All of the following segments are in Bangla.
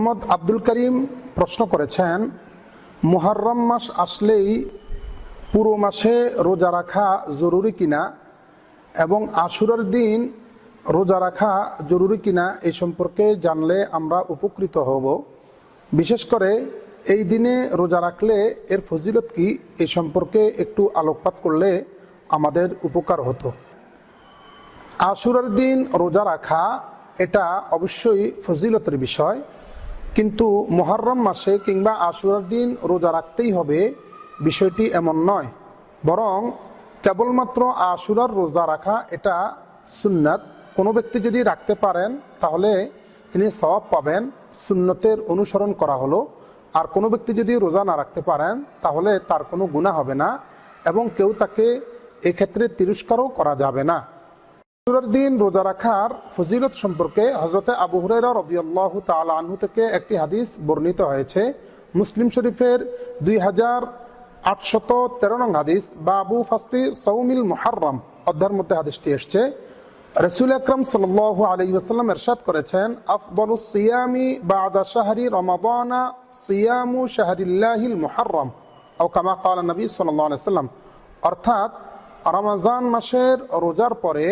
মোহাম্মদ আব্দুল করিম প্রশ্ন করেছেন, মুহররম মাস আসলেই পুরো মাসে রোজা রাখা জরুরি কিনা এবং আশুরার দিন রোজা রাখা জরুরি কিনা এই সম্পর্কে জানলে আমরা উপকৃত হব। বিশেষ করে এই দিনে রোজা রাখলে এর ফজিলত কি এই সম্পর্কে একটু আলোকপাত করলে আমাদের উপকার হতো। আশুরার দিন রোজা রাখা এটা অবশ্যই ফজিলতের বিষয়। কিন্তু মোহরম মাসে কিংবা আশুরার দিন রোজা রাখতেই হবে, বিষয়টি এমন নয়। বরং কেবলমাত্র আশুরার রোজা রাখা, এটা সুন্নাত। কোনো ব্যক্তি যদি রাখতে পারেন, তাহলে তিনি সব পাবেন। সুন্নতের অনুসরণ করা হলো। আর কোনো ব্যক্তি যদি রোজা না রাখতে পারেন, তাহলে তার কোনো গুণা হবে না এবং কেউ তাকে এক্ষেত্রে তিরস্কারও করা যাবে না। আশুরার দিন রোজা রাখার ফজিলত সম্পর্কে হজরতে আবু হুরাইরা রবিআল্লাহ তালা আনহু থেকে একটি হাদিস বর্ণিত হয়েছে। মুসলিম শরীফের দুই হাজার আটশত তেরো নং হাদিস বা আবু ফাস্তি সৌমিল মুহাররম অধ্যায়ের মধ্যে হাদিসটি এসছে। রসুল আকরম সাল আলী ওসাল্লাম এরশাদ করেছেন, আফদল সিয়ামি বাদা শাহরি রমাদানা সিয়ামু শাহরিল্লাহিল মুহাররম ও কামা কাল নবী সাল্লাম অর্থাৎ রমাজান মাসের রোজার পরে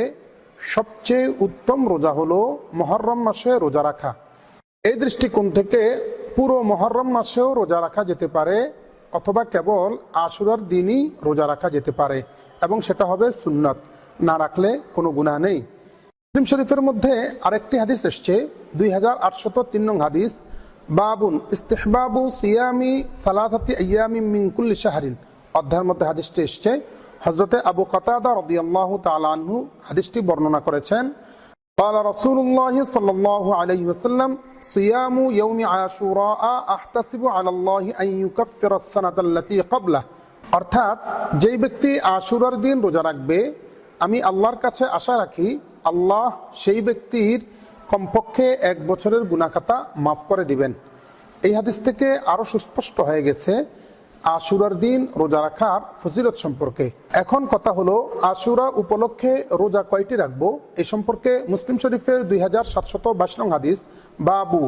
সবচেয়ে উত্তম রোজা হলো মহরম মাসে রোজা রাখা। এই দৃষ্টিকোণ থেকে পুরো মহরম মাসেও রোজা রাখা যেতে পারে, অথবা কেবল আশুরার দিনই রোজা রাখা যেতে পারে, এবং সেটা হবে সুন্নত। না রাখলে কোনো গুণা নেই। মুসলিম শরীফের মধ্যে আরেকটি হাদিস এসছে, দুই হাজার আটশত তিন নং হাদিস, বাবুন ইস্তেহবাবু সিয়ামি সালাহাতি ইয়ামি মিঙ্কুল্লি শাহরিন। অধ্যায়ের মধ্যে হাদিসটি এসছে হজরতে আবু কাতাদা রদিয়াল্লাহ তালাহু হাদিসটি বর্ণনা করেছেন قال رسول الله صلى الله عليه وسلم صيام يوم عاشوراء احتسب على الله ان يكفر السنه التي قبله অর্থাৎ যেই ব্যক্তি আশুরার দিন রোজা রাখবে আমি আল্লাহর কাছে আশা রাখি আল্লাহ সেই ব্যক্তির কমপক্ষে এক বছরের গুনাখাতা মাফ করে দিবেন এই হাদিস থেকে আরো সুস্পষ্ট হয়ে গেছে আশুরার দিন রোজা রাখার ফজিলত সম্পর্কে। এখন কথা হলো, আশুরা উপলক্ষে রোজা কয়টি রাখব? এ সম্পর্কে মুসলিম শরীফের দুই হাজার সাতশত বাইশ নং হাদিস, বাবু,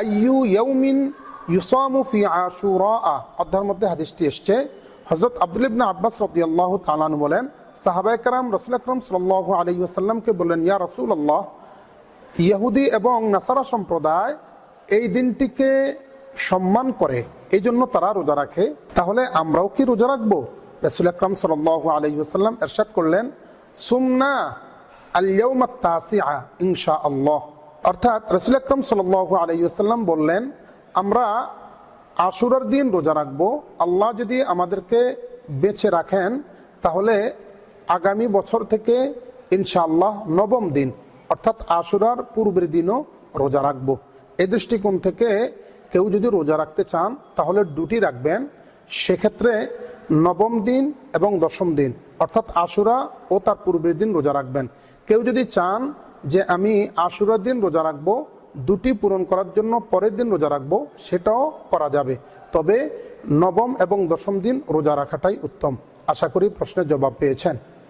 আইয়ু ইয়ৌমিন ইউসামু ফি আশুরা অধ্যায়ের মধ্যে হাদিসটি এসছে হজরত আব্দুল আব্বাস রদিয়াল্লাহ তালানু বলেন, সাহাবায়ে কারাম রসুল আকরম সাল্লাহ আলী আসাল্লামকে বললেন, ইয়া রসুল আল্লাহ ইহুদি এবং নাসারা সম্প্রদায় এই দিনটিকে সম্মান করে। এই জন্য তারা রোজা রাখে। তাহলে আমরাও কি রোজা রাখব? রসুল আকরম সাল আলহিহাল্লাম এরশাদ করলেন সুমনা আলিয়া ইনশা আল্লাহ অর্থাৎ রসুল আকরম সাল আলহিহাল্লাম বললেন, আমরা আশুরার দিন রোজা রাখব। আল্লাহ যদি আমাদেরকে বেছে রাখেন, তাহলে আগামী বছর থেকে ইনশাআল্লাহ নবম দিন, অর্থাৎ আশুরার পূর্বের দিনও রোজা রাখব। এই দৃষ্টিকোণ থেকে কেউ যদি রোজা রাখতে চান, তাহলে দুটি রাখবেন। সেক্ষেত্রে নবম দিন এবং দশম দিন, অর্থাৎ আশুরা ও তার পূর্বের দিন রোজা রাখবেন। কেউ যদি চান যে আমি আশুরার দিন রোজা রাখব, দুটি পূরণ করার জন্য পরের দিন রোজা রাখব, সেটাও করা যাবে। তবে নবম এবং দশম দিন রোজা রাখাটাই উত্তম। আশা করি প্রশ্নের জবাব পেয়েছেন।